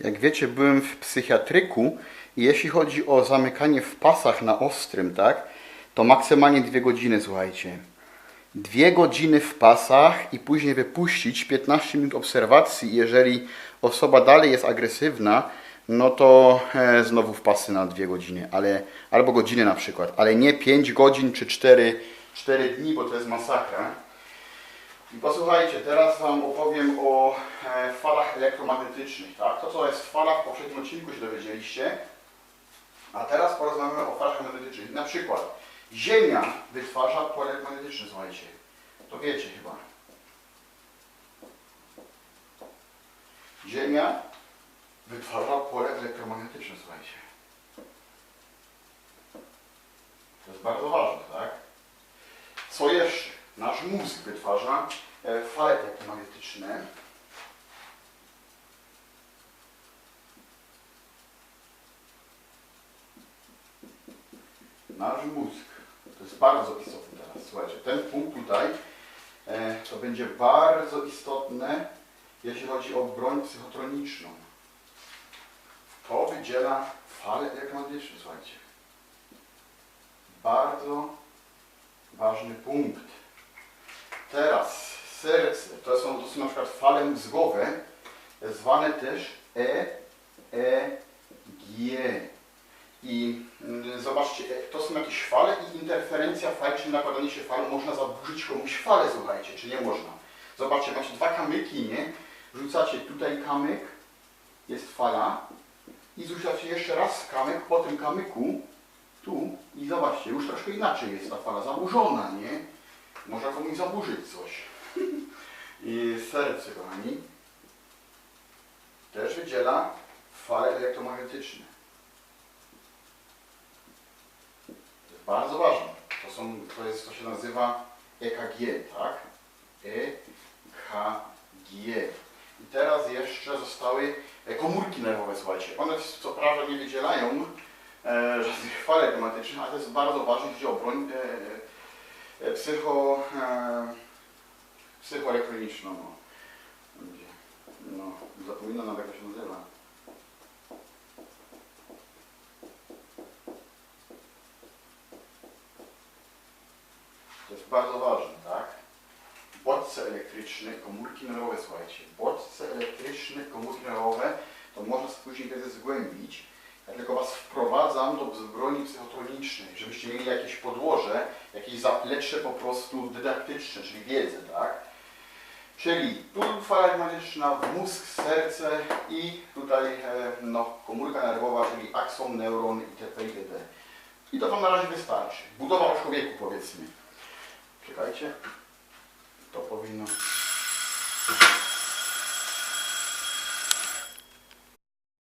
Jak wiecie, byłem w psychiatryku i jeśli chodzi o zamykanie w pasach na ostrym, tak, to maksymalnie dwie godziny, słuchajcie. Dwie godziny w pasach i później wypuścić 15 minut obserwacji. Jeżeli osoba dalej jest agresywna, no to e, znowu w pasy na dwie godziny, ale, albo godziny na przykład, ale nie 5 godzin czy 4, 4 dni, bo to jest masakra. I posłuchajcie, teraz Wam opowiem o e, falach elektromagnetycznych. Tak? To, co jest w falach, w poprzednim odcinku się dowiedzieliście. A teraz porozmawiamy o falach magnetycznych. Na przykład Ziemia wytwarza pole magnetyczne, słuchajcie. To wiecie chyba. Ziemia wytwarza pole elektromagnetyczne, słuchajcie. To jest bardzo ważne, tak? Co jeszcze? Nasz mózg wytwarza e, fale elektromagnetyczne. Nasz mózg. To jest bardzo istotne teraz. Słuchajcie, ten punkt tutaj e, to będzie bardzo istotne, jeśli chodzi o broń psychotroniczną. To wydziela fale elektromagnetyczne, słuchajcie. Bardzo ważny punkt. Teraz serce, to są, to są na przykład fale mózgowe, zwane też E, E, G. I mm, zobaczcie, e, to są jakieś fale i interferencja fal, czyli nakładanie się fal, można zaburzyć komuś falę, słuchajcie, czy nie można. Zobaczcie, macie dwa kamyki, nie? Rzucacie tutaj kamyk, jest fala i rzucacie jeszcze raz kamyk po tym kamyku, tu i zobaczcie, już troszkę inaczej jest ta fala, zaburzona, nie? Można komuś zaburzyć coś. I serce, kochani, też wydziela fale elektromagnetyczne. To jest bardzo ważne. To, są, to, jest, to się nazywa EKG, tak? EKG. I teraz jeszcze zostały komórki nerwowe, słuchajcie. One co prawda nie wydzielają e, żadnych fal elektromagnetycznych, ale to jest bardzo ważne, chodzi o broń e, psycho, e, psychoelektroniczną. No. No, zapominam nawet jak to się nazywa. To jest bardzo ważne, tak? Bodźce elektryczne, komórki nerwowe, słuchajcie. Bodźce elektryczne, komórki nerwowe, to można później wiedzę zgłębić. Ja tylko Was wprowadzam do broni psychotronicznej, żebyście mieli jakieś podłoże, jakieś zaplecze po prostu dydaktyczne, czyli wiedzę, tak? Czyli tu fala magnetyczna mózg, serce i tutaj e, no, komórka nerwowa, czyli akson, neuron itp. itd. I to Wam na razie wystarczy. Budowa o człowieku powiedzmy. Czekajcie. To powinno